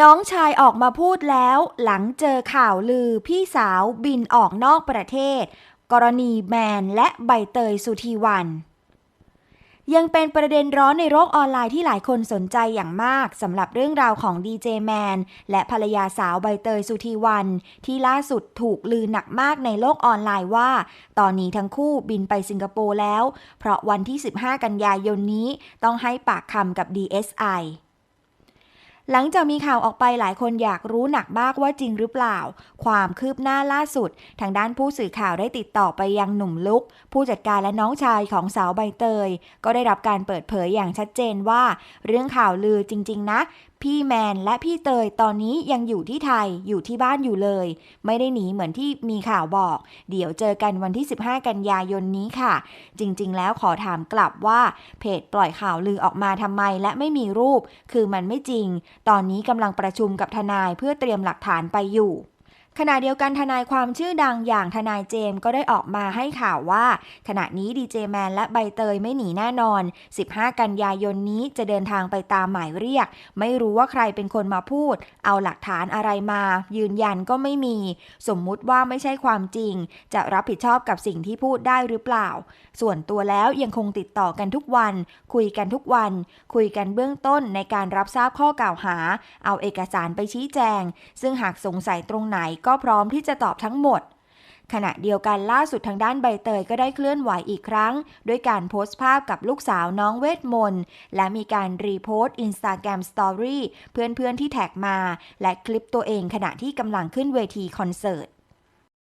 น้องชายออกมาพูดแล้วหลังเจอข่าวลือพี่สาวบินออกนอกประเทศ กรณีแมนและใบเตยสุธีวันยังเป็นประเด็นร้อนในโลกออนไลน์ที่หลายคนสนใจอย่างมากสำหรับเรื่องราวของดีเจแมนและภรรยาสาวใบเตยสุธีวัน ที่ล่าสุดถูกลือหนักมากในโลกออนไลน์ว่า ตอนนี้ทั้งคู่บินไปสิงคโปร์แล้ว เพราะวันที่ 15 กันยายนนี้ต้องให้ปากคำกับ DSI หลังจากมีข่าวออกไปหลายคนอยากรู้หนักมากว่าจริงหรือเปล่า ความคืบหน้าล่าสุด ทางด้านผู้สื่อข่าวได้ติดต่อไปยังหนุ่มลุก ผู้จัดการและน้องชายของสาวใบเตย ก็ได้รับการเปิดเผยอย่างชัดเจนว่า เรื่องข่าวลือจริง ๆ นะพี่แมนและพี่เตยตอนนี้ยังอยู่ที่ไทยอยู่ที่บ้านอยู่เลย ไม่ได้หนีเหมือนที่มีข่าวบอก เดี๋ยวเจอกันวันที่ 15 กันยายนนี้ค่ะ จริงๆ แล้วขอถามกลับว่าเพจปล่อยข่าวลือออกมาทำไมและไม่มีรูป คือมันไม่จริง ตอนนี้กำลังประชุมกับทนายเพื่อเตรียมหลักฐานไปอยู่ ขณะเดียวกันทนายความชื่อดังอย่างทนายเจมส์ก็ได้ออกมาให้ข่าวว่า ขณะนี้ดีเจแมนและใบเตยไม่หนีแน่นอน 15 กันยายนนี้จะเดินทางไปตามหมายเรียก ไม่รู้ว่าใครเป็นคนมาพูด เอาหลักฐานอะไรมา ยืนยันก็ไม่มี สมมุติว่าไม่ใช่ความจริง จะรับผิดชอบกับสิ่งที่พูดได้หรือเปล่า ส่วนตัวแล้วยังคงติดต่อกันทุกวัน คุยกันทุกวัน คุยกันเบื้องต้นในการรับทราบข้อกล่าวหา เอาเอกสารไปชี้แจง ซึ่งหากสงสัยตรงไหนก็พร้อมที่จะตอบทั้งหมด ขณะเดียวกันล่าสุดทางด้านใบเตยก็ได้เคลื่อนไหวอีกครั้ง ด้วยการโพสต์ภาพกับลูกสาวน้องเวทมนต์ และมีการรีโพสต์อินสตาแกรมสตอรี่เพื่อนๆที่แท็กมา และคลิปตัวเองขณะที่กำลังขึ้นเวทีคอนเสิร์ต